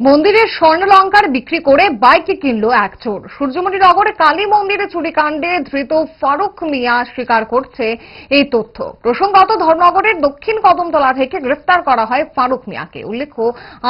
মন্দিরের স্বর্ণলঙ্কার বিক্রি করে বাইকে কিনলো এক চোর। সূর্যমণি নগরে কালী মন্দিরে চুরিকাণ্ডে ধৃত ফারুক মিয়া স্বীকার করছে এই তথ্য। প্রসঙ্গত ধর্মনগরের দক্ষিণ কদমতলা থেকে গ্রেফতার করা হয় ফারুক মিয়াকে। উল্লেখ্য,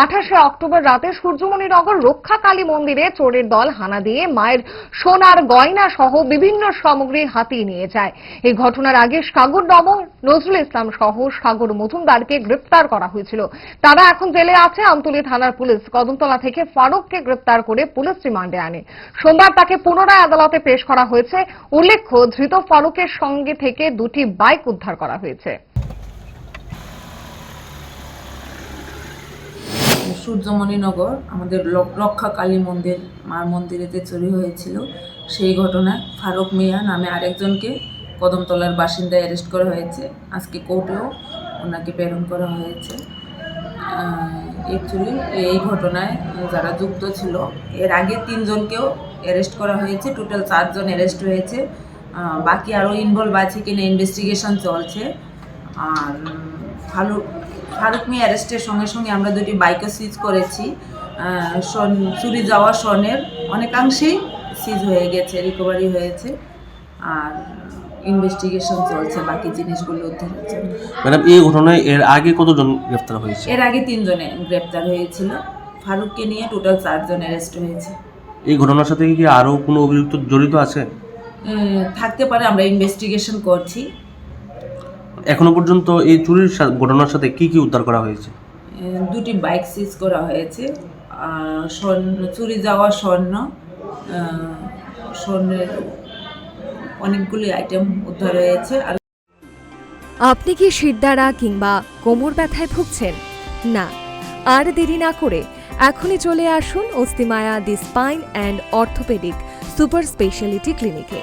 আঠাশে অক্টোবর রাতে সূর্যমণিনগর রক্ষা কালী মন্দিরে চোরের দল হানা দিয়ে মায়ের সোনার গয়না সহ বিভিন্ন সামগ্রী হাতিয়ে নিয়ে যায়। এই ঘটনার আগে সাগর নব নজরুল ইসলাম সহ সাগর মজুমদারকে গ্রেফতার করা হয়েছিল। তারা এখন জেলে আছে আমতলী থানার পুলিশ। কদমতলা থেকে ফারুককে গ্রেপ্তার করে পুলিশ রিমান্ডে আনে। সোমবার তাকে পুনরায় আদালতে পেশ করা হয়েছে। উল্লেখ্য, ধৃত ফারুকের সঙ্গে থেকে দুটি বাইক উদ্ধার করা হয়েছে। সূর্যমণিনগর আমাদের রক্ষা কালী মন্দির, মার মন্দিরেতে চুরি হয়েছিল। সেই ঘটনায় ফারুক মিয়া নামে আরেকজনকে কদমতলার বাসিন্দায় অ্যারেস্ট করা হয়েছে। আজকে কোর্টেও ওনাকে প্রেরণ করা হয়েছে। অ্যাকচুয়ালি এই ঘটনায় যারা যুক্ত ছিল, এর আগে তিনজনকেও অ্যারেস্ট করা হয়েছে। টোটাল চারজন অ্যারেস্ট হয়েছে। বাকি আরও ইনভলভ আছে কিনা ইনভেস্টিগেশন চলছে। আর ফারুক ফারুক মিয়া অ্যারেস্টের সঙ্গে সঙ্গে আমরা দুটি বাইকও সিজ করেছি। স্বর্ণ- চুরি যাওয়া স্বর্ণের অনেকাংশেই সিজ হয়ে গেছে রিকভারি হয়েছে। আর ইনভেস্টিগেশন চলছে বাকি জিনিসগুলো উদ্ধার হচ্ছে। ম্যাডাম এই ঘটনায় এর আগে কতজন গ্রেফতার হয়েছে? এর আগে তিনজনে গ্রেপ্তার হয়েছিল। ফারুককে নিয়ে টোটাল চারজন অ্যারেস্ট হয়েছে। এই ঘটনার সাথে কি আরও কোনো অভিযুক্ত জড়িত আছে? থাকতে পারে আমরা ইনভেস্টিগেশন করছি। এখনও পর্যন্ত এই চুরির ঘটনার সাথে কি কি উদ্ধার করা হয়েছে? দুটি বাইক সিজ করা হয়েছে। আর স্বর্ণ চুরি যাওয়া স্বর্ণ স্বর্ণের অনেকগুলি আইটেম উদ্ধার হয়েছে আর আপনি কি শিরদাঁড়া কিংবা কোমর ব্যথায় ভুগছেন? না, আর দেরি না করে এখনই চলে আসুন Astimaya the spine and orthopaedic super speciality ক্লিনিকে।